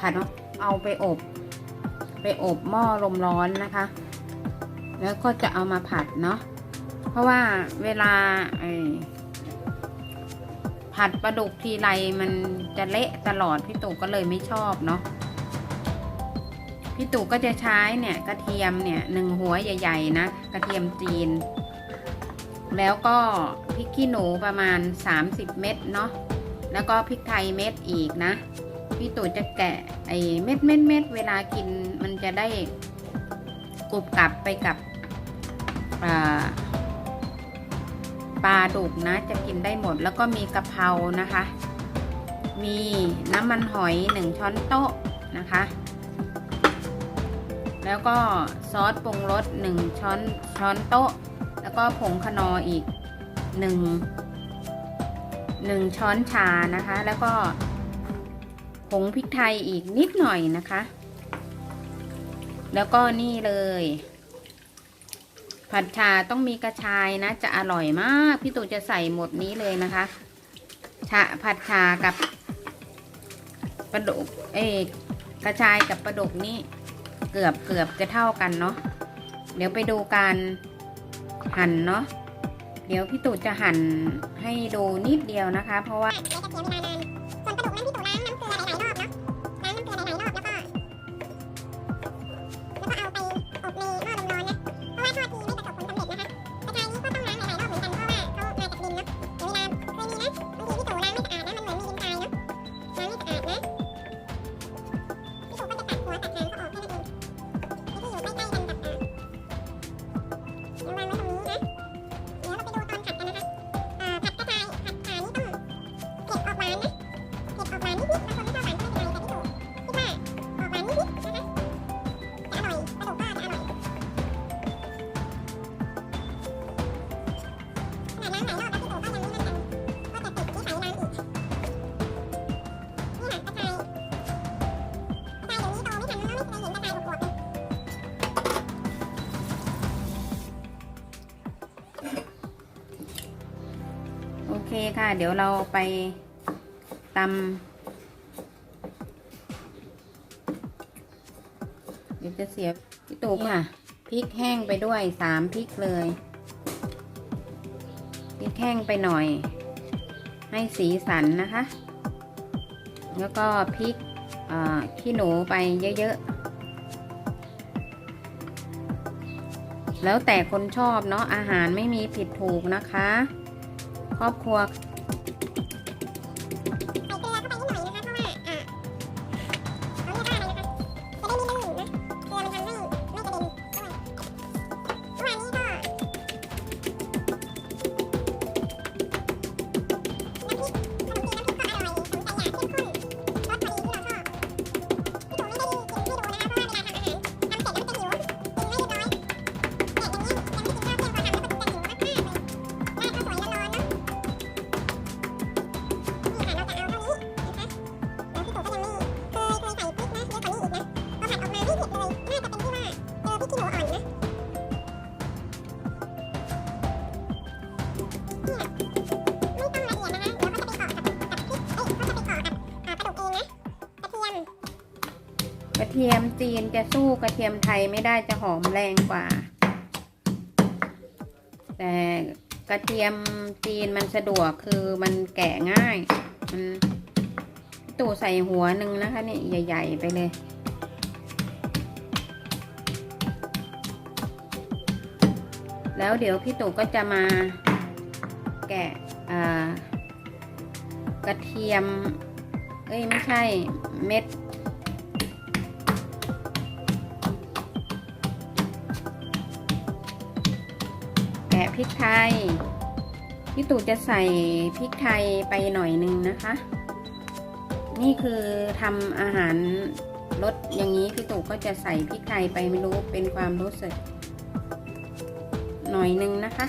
ผัดเอาไปอบ ไปอบหม้อลมร้อนนะคะ แล้วก็จะเอามาผัดเนาะเพราะว่าเวลาไอ้ผัดปลาดุกทีไรมันจะเละตลอดพี่ตู่ก็เลยไม่ชอบเนาะพี่ตู่ก็จะใช้เนี่ยกระเทียมเนี่ยหนึ่งหัวใหญ่ ๆ นะ กระเทียมจีน แล้วก็พริกขี้หนูประมาณ 30 เม็ดเนาะแล้วก็พริกไทยเม็ดอีกนะ พี่ตู่จะแกะไอ้เม็ดเม็ดเม็ดเวลากินมันจะได้กรุบกรับไปกับปลาดุกนะ จะกินได้หมด แล้วก็มีกะเพรานะคะ มีน้ำมันหอยหนึ่งช้อนโต๊ะนะคะ แล้วก็ซอสปรุงรสหนึ่งช้อนช้อนโต๊ะ แล้วก็ผงขนออีกหนึ่งหนึ่งช้อนชานะคะ แล้วก็ ผงพริกไทยอีกนิดหน่อยนะคะ แล้วก็นี่เลย ผัดชาต้องมีกระชายนะ จะอร่อยมาก พี่ตู่จะใส่หมดนี้เลยนะคะชาผัดชากับปลาดก เอกระชายกับปลาดกนี่เกือบเกือบจะเท่ากันเนาะ เดี๋ยวไปดูการหั่นเนาะ เดี๋ยวพี่ตู่จะหั่นให้ดูนิดเดียวนะคะ เพราะว่า เคค่ะ เดี๋ยวเราไปตำเดี๋ยวจะเสียพี่ตู่ค่ะพริกแห้งไปด้วยสามพริกเลยพริกแห้งไปหน่อย ให้สีสันนะคะ แล้วก็พริกขี้หนูไปเยอะๆ แล้วแต่คนชอบเนาะอาหารไม่มีผิดถูกนะคะ ครอบครัว ก็จะไปเกาะกับกับพริกเอ้ยก็จะไปเกาะกับอ่ากระดูกเองนะกระเทียมกระเทียมจีนจะสู้กระเทียมไทยไม่ได้จะหอมแรงกว่า แต่กระเทียมจีนมันสะดวกคือมันแกะง่าย มันตู่ใส่หัวหนึ่งนะคะนี่ใหญ่ ๆ ไปเลยแล้วเดี๋ยวพี่ตู่ก็จะมา แกะอ่กระเทียม เอ้ย ไม่ใช่เม็ด แกะพริกไทยพี่ตู่จะใส่พริกไทยไปหน่อยนึงนะคะ นี่คือทำอาหารรสอย่างนี้พี่ตู่ก็จะใส่พริกไทยไปไม่รู้เป็นความรู้สึก หน่อยนึงนะคะ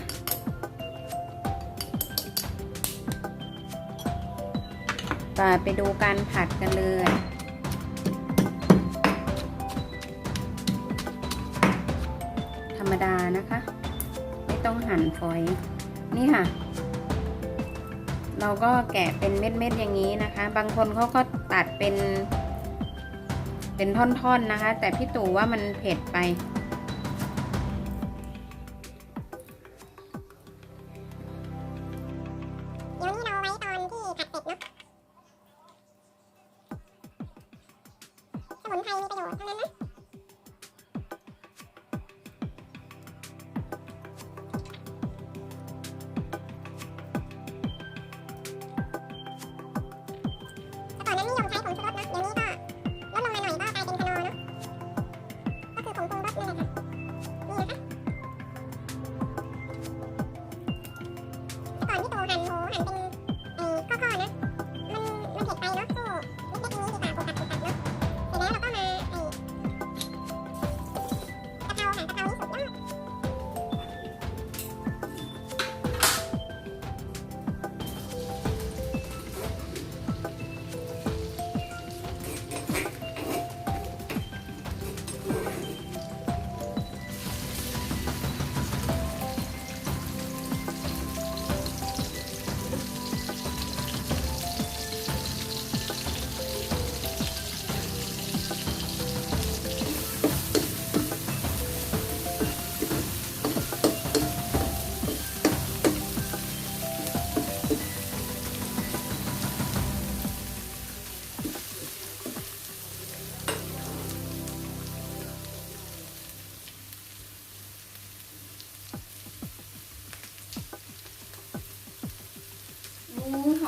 ต่อไปดูการผัดกันเลย ธรรมดานะคะ ไม่ต้องหั่นฝอย นี่ค่ะ เราก็แกะเป็นเม็ดๆอย่างนี้นะคะ บางคนเขาก็ตัดเป็น เป็นท่อนๆนะคะ แต่พี่ตู่ว่ามันเผ็ดไป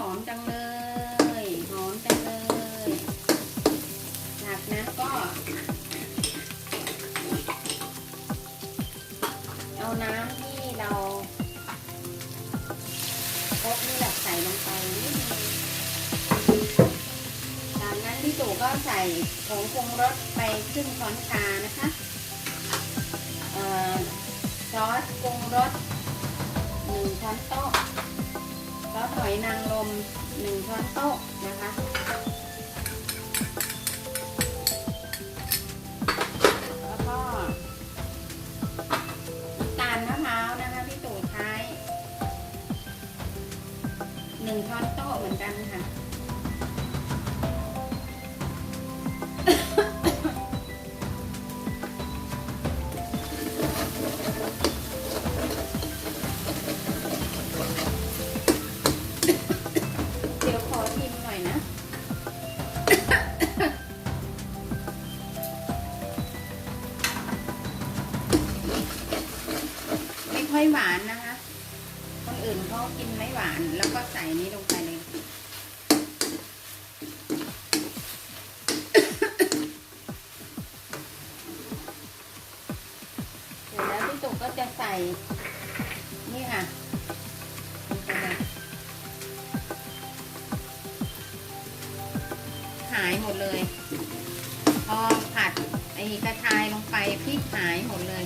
อู้หอมจังเลย หอมจังเลยจากนั้นก็ เอาน้ำที่เราพกนี่แหละใส่ลงไปนิดนึงจากนั้นพี่ตู่ก็ใส่ผงปรุงรสไปครึ่งช้อนชานะคะซอสปรุงรสหนึ่งช้อนโต๊ะ แล้วหอยนางรมหนึ่งช้อนโต๊ะนะคะแล้วก็น้ำตาลมะพร้าวนะคะพี่ตู่ใช้หนึ่งช้อนโต๊ะเหมือนกันค่ะ นี่ค่ะหายหมดเลย พอผัดไอ้กระชายลงไปพริกหายหมดเลย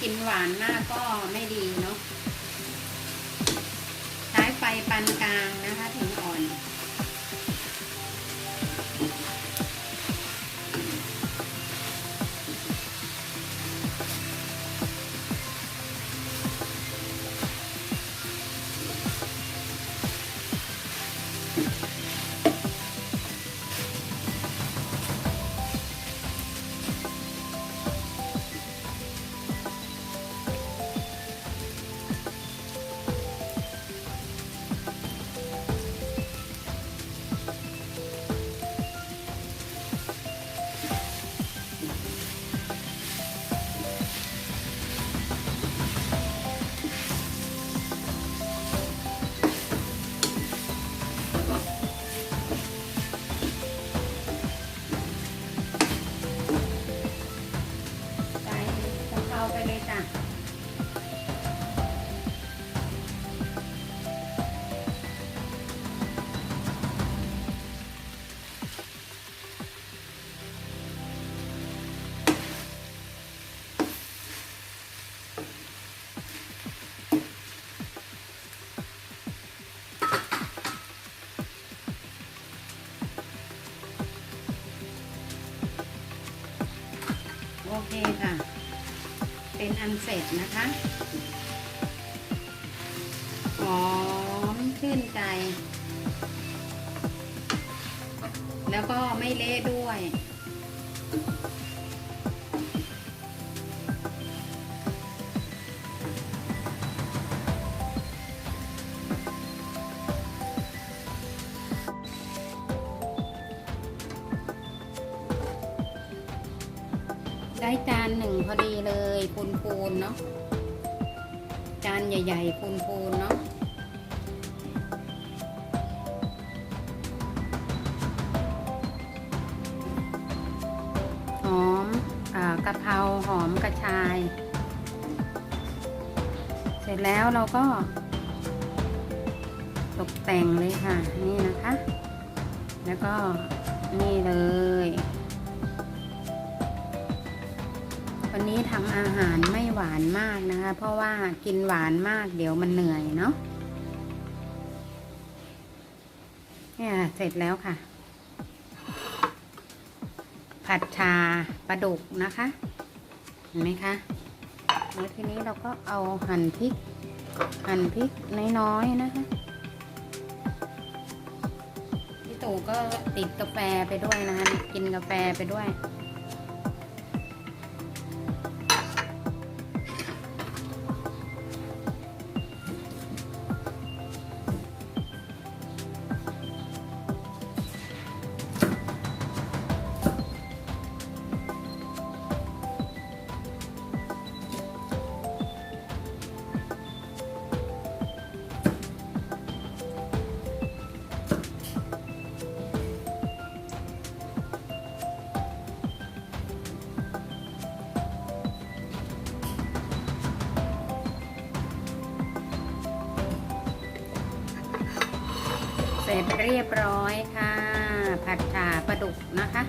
กินหวานมากก็ไม่ดีเนาะใช้ไฟปานกลางนะคะ ถึง ค่ะ เป็นอันเสร็จนะคะหอมขึ้นใจ แล้วก็ไม่เละด้วย ได้จานหนึ่งพอดีเลยพูนๆเนาะจานใหญ่ๆพูนๆเนาะหอมอากะเพราหอมกระชาย เสร็จแล้วเราก็ ตกแต่งเลยค่ะ นี่นะคะ แล้วก็นี่เลย วันนี้ทำอาหารไม่หวานมากนะคะ เพราะว่ากินหวานมากเดี๋ยวมันเหนื่อยเนาะเนี่ยเสร็จแล้วค่ะ ผัดชาปลาดุกนะคะ เห็นไหมคะแล้วทีนี้เราก็เอาหั่นพริก หั่นพริกน้อยๆนะคะพี่ตู่ก็ติดกาแฟไปด้วยนะคะ กินกาแฟไปด้วย เรียบร้อยค่ะ ผัดฉาปลาดุกนะคะ